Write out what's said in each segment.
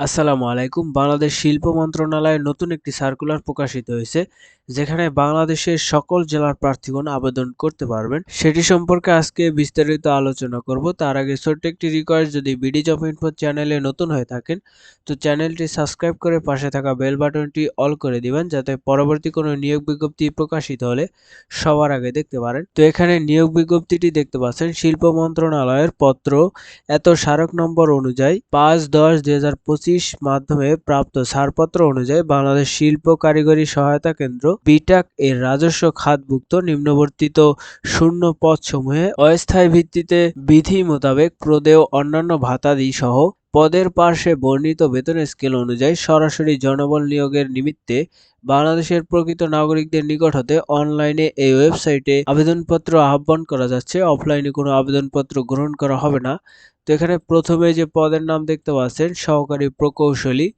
আসসালামু আলাইকুম। বাংলাদেশ শিল্প মন্ত্রণালয়ের নতুন একটি সার্কুলার প্রকাশিত হয়েছে। যেখানে বাংলাদেশের সকল জেলার প্রার্থীগণ আবেদন করতে পারবেন। সেটি সম্পর্কে আজকে বিস্তারিত আলোচনা করব। তার আগে ছোট্ট একটি রিকোয়েস্ট যদি বিডি জব ইনফো চ্যানেলে নতুন হয়ে থাকেন, তো চ্যানেলটি সাবস্ক্রাইব করে পাশে থাকা বেল বাটনটি অল করে দিবেন, যাতে পরবর্তী কোনো নিয়োগ বিজ্ঞপ্তি প্রকাশিত হলে সবার আগে দেখতে পারেন। তো এখানে নিয়োগ বিজ্ঞপ্তিটি দেখতে পাচ্ছেন, শিল্প মন্ত্রণালয়ের পত্র। এত স্মারক নম্বর অনুযায়ী পাঁচ দশ দুই মাধ্যমে প্রাপ্ত ছাড়পত্র অনুযায়ী বাংলাদেশ শিল্প কারিগরি সহায়তা কেন্দ্র বিটাক এর রাজস্ব খাতভুক্ত নিম্নবর্তিত শূন্য পদসমূহে অস্থায়ী ভিত্তিতে বিধি মোতাবেক প্রদেয় অন্যান্য ভাতাদি সহ পদের পার্শ্বে বর্ণিত বেতন স্কেল অনুযায়ী সরাসরি জনবল নিয়োগের নিমিত্তে বাংলাদেশের প্রকৃত নাগরিকদের নিকট হতে অনলাইনে এই ওয়েবসাইটে আবেদনপত্র আহ্বান করা যাচ্ছে। অফলাইনে কোনো আবেদনপত্র গ্রহণ করা হবে না। তো এখানে প্রথমে যে পদের নাম দেখতে পাচ্ছেন, সহকারী প্রকৌশলী,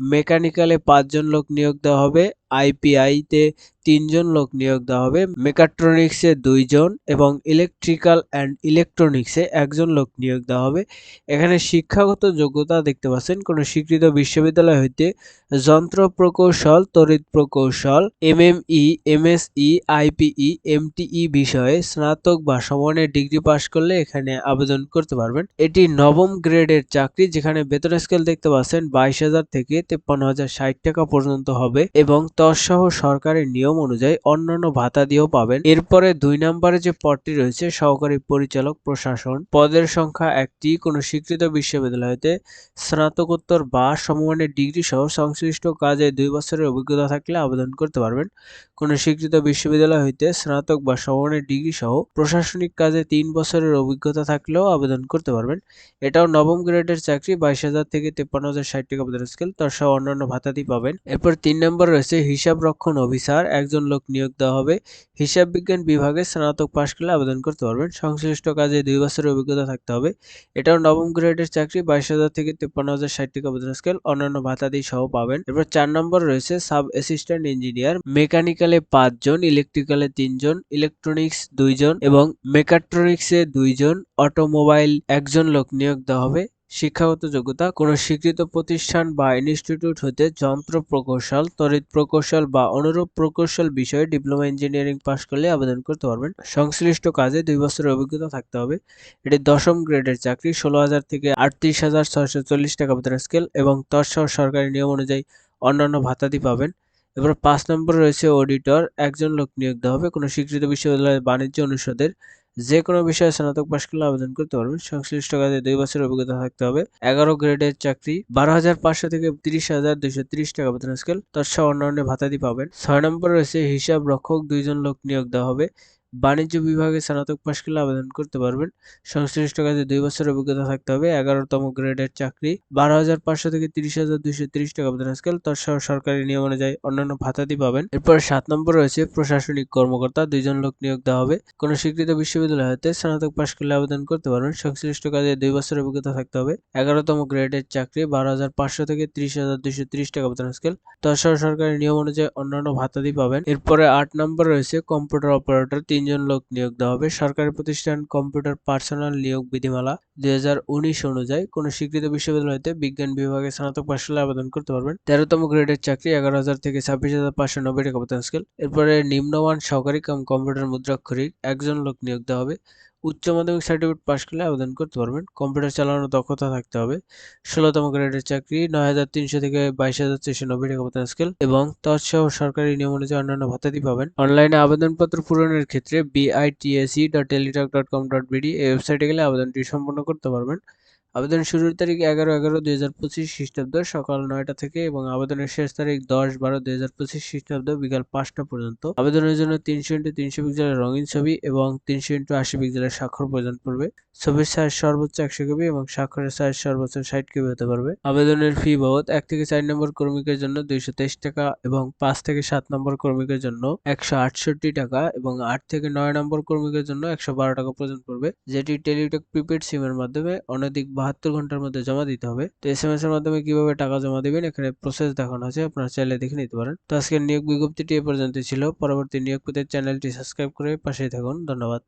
মেকানিক্যালে পাঁচজন লোক নিয়োগ দেওয়া হবে। আইপিআইতে তিনজন লোক নিয়োগ দেওয়া হবে। মেকাট্রনিক্সে দুইজন এবং ইলেকট্রিক্যাল অ্যান্ড ইলেকট্রনিক্সে একজন লোক নিয়োগ দেওয়া হবে। এখানে শিক্ষাগত যোগ্যতা দেখতে পাচ্ছেন। কোনো স্বীকৃত বিশ্ববিদ্যালয় হইতে যন্ত্র প্রকৌশল, তড়িৎ প্রকৌশল, এমএমই, এমএসই, আইপিই, এমটিই বিষয়ে স্নাতক বা সমানের ডিগ্রি পাশ করলে এখানে আবেদন করতে পারবেন। এটি নবম গ্রেডের চাকরি, যেখানে বেতন স্কেল দেখতে পাচ্ছেন বাইশ হাজার থেকে তেপ্পান্ন হাজার ষাট টাকা পর্যন্ত হবে এবং তৎসহ সরকারের নিয়ম অনুযায়ী অন্যান্য ভাতা দিয়েও পাবেন। এরপরে দুই নম্বরে যে পদটি রয়েছে, সহকারী পরিচালক প্রশাসন। পদের সংখ্যা একটি। কোনো স্বীকৃত বিশ্ববিদ্যালয়তে স্নাতকোত্তর বা সমমানের ডিগ্রি সহ সংশ্লিষ্ট কাজে দুই বছরের অভিজ্ঞতা থাকলে আবেদন করতে পারবেন। কোনো স্বীকৃত বিশ্ববিদ্যালয় হইতে স্নাতক বা সমমানের ডিগ্রি সহ প্রশাসনিক কাজে তিন বছরের অভিজ্ঞতা থাকলেও আবেদন করতে পারবেন। এটাও নবম গ্রেডের চাকরি, বাইশ হাজার থেকে তেপ্পান্ন হাজার ষাট টাকা বেতন স্কেল। তার সহ অন্যান্য ভাতাদি পাবেন। এরপর তিন নম্বর রয়েছে হিসাব রক্ষণ অফিসার। একজন লোক নিয়োগ দেওয়া হবে। হিসাব বিজ্ঞান বিভাগে স্নাতক পাশ করলে আবেদন করতে পারবেন। সংশ্লিষ্ট কাজে দুই বছরের অভিজ্ঞতা থাকতে হবে। এটাও নবম গ্রেডের চাকরি, বাইশ হাজার থেকে তেপ্পান্ন হাজার ষাট টাকা বেতন স্কেল অন্যান্য ভাতাদি সহ পাবেন। এরপর চার নম্বর রয়েছে, সাব অ্যাসিস্ট্যান্ট ইঞ্জিনিয়ার মেকানিক্যালে পাঁচজন ইলেকট্রিক্যালে তিনজন ইলেকট্রনিক্স দুইজন এবং মেকাট্রনিক্সে দুইজন অটোমোবাইল একজন লোক নিয়োগ দেওয়া হবে। শিক্ষাগত যোগ্যতা, কোনো স্বীকৃত প্রতিষ্ঠান বা ইনস্টিটিউট হতে যন্ত্র প্রকৌশল, তড়িৎ প্রকৌশল বা অনুরূপ প্রকৌশল বিষয়ে ডিপ্লোমা ইঞ্জিনিয়ারিং পাশ করলে আবেদন করতে পারবেন। সংশ্লিষ্ট কাজে দুই বছরের অভিজ্ঞতা থাকতে হবে। এটি দশম গ্রেডের চাকরি, ষোলো হাজার থেকে আটত্রিশ হাজার ছয়শো চল্লিশ টাকা বেতন স্কেল এবং তৎসহ সরকারি নিয়ম অনুযায়ী অন্যান্য ভাতাদি পাবেন। এবার পাঁচ নম্বর রয়েছে অডিটর, একজন লোক নিয়োগ দেওয়া হবে। কোনো স্বীকৃত বিশ্ববিদ্যালয়ের বাণিজ্য অনুষদের যে কোনো বিষয়ে স্নাতক পাশ করলে আবেদন করতে পারবেন। সংশ্লিষ্ট কাজে দুই বছর অভিজ্ঞতা থাকতে হবে। এগারো গ্রেডের চাকরি, বারো হাজার পাঁচশো থেকে তিরিশ হাজার দুইশো তিরিশ টাকা বেতন স্কেল। তৎসহ অন্যান্য ভাতাদি পাবেন। ছয় নম্বর রয়েছে হিসাব রক্ষক, দুইজন লোক নিয়োগ দেওয়া হবে। বাণিজ্য বিভাগে স্নাতক পাশ করলে আবেদন করতে পারবেন। সংশ্লিষ্ট কাজে দুই বছরের অভিজ্ঞতা থাকতে হবে। এগারোতম গ্রেডের চাকরি, বারো হাজার পাঁচশো থেকে তিরিশ হাজার দুইশো তিরিশ টাকা বেতন স্কেল তার সহ সরকারি নিয়ম অনুযায়ী অন্যান্য ভাতাদি পাবেন। এরপর সাত নম্বর রয়েছে প্রশাসনিক কর্মকর্তা। দুইজন লোক নিয়োগ দেওয়া হবে। কোনো স্বীকৃত বিশ্ববিদ্যালয় হতে স্নাতক পাশ করলে আবেদন করতে পারবেন। সংশ্লিষ্ট কাজে দুই বছর অভিজ্ঞতা থাকতে হবে। এগারোতম গ্রেডের চাকরি, বারো হাজার পাঁচশো থেকে তিরিশ হাজার দুইশো তিরিশ টাকা বেতন স্কেল তার সহ সরকারি নিয়ম অনুযায়ী অন্যান্য ভাতাদি পাবেন। এরপরে আট নম্বর রয়েছে কম্পিউটার অপারেটর। তিনজন লোক নিয়োগ দেওয়া হবে। সরকারি প্রতিষ্ঠান কম্পিউটার পার্সোনাল নিয়োগ বিধিমালা দুই হাজার উনিশ অনুযায়ী কোনো স্বীকৃত বিশ্ববিদ্যালয়তে বিজ্ঞান বিভাগে স্নাতক পাশ আবেদন করতে পারবেন। তেরোতম গ্রেডের চাকরি, এগারো হাজার থেকে ছাব্বিশ হাজার পাঁচশো নব্বই টাকা স্কেল। এরপরে নিম্নমান সহকারী কাম কম্পিউটার মুদ্রাক্ষরিক একজন লোক নিয়োগ দেওয়া হবে। উচ্চ মাধ্যমিক সার্টিফিকেট পাশ করলে আবেদন করতে পারবেন। কম্পিউটার চালানোর দক্ষতা থাকতে হবে। ষোলোতম গ্রেডের চাকরি, নয় হাজার তিনশো থেকে বাইশ হাজার চারশো নব্বই টাকা বেতন স্কেল এবং তৎসহ সরকারি নিয়ম অনুযায়ী অন্যান্য ভাতাদি পাবেন। অনলাইনে আবেদনপত্র পূরণের ক্ষেত্রে BITAC dot Teletalk dot com dot BD এই ওয়েবসাইটে গেলে আবেদনটি সম্পন্ন করতে পারবেন। আবেদন শুরুর তারিখ এগারো এগারো দুই হাজার পঁচিশ খ্রিস্টাব্দ সকাল নয়টা থেকে এবং আবেদনের শেষ তারিখ দশ বারো দুই হাজার পঁচিশ খ্রিস্টাব্দ বিকাল পাঁচটা পর্যন্ত। আবেদনের জন্য তিনশো ইন্টু তিনশো পিক্সেলের রঙিন ছবি এবং তিনশো ইন্টু আশি পিক্সেলের স্বাক্ষর প্রয়োজন পড়বে। ছবির সাইজ সর্বোচ্চ একশো কেবি এবং স্বাক্ষরের সাইজ সর্বোচ্চ ষাট কেবি হতে পারবে। আবেদনের ফি বাবদ এক থেকে চার নম্বর কর্মীকের জন্য দুইশো তেইশ টাকা এবং পাঁচ থেকে সাত নম্বর কর্মীকের জন্য একশো আটষট্টি টাকা এবং আট থেকে নয় নম্বর কর্মীকের জন্য একশো বারো টাকা প্রয়োজন পড়বে, যেটি টেলিটক প্রিপেড সিমের মাধ্যমে অনধিক বাহাত্তর ঘণ্টার মধ্যে জমা দিতে হবে। তো এস এম এস এর মাধ্যমে কীভাবে টাকা জমা দেবেন? এখানে প্রসেস দেখানো আছে, আপনারা চাইলে দেখে নিতে পারেন। তো আজকের নিয়োগ বিজ্ঞপ্তিটি এ পর্যন্ত ছিল। পরবর্তী নিয়োগ পেতে চ্যানেলটি সাবস্ক্রাইব করে পাশে থাকুন। ধন্যবাদ।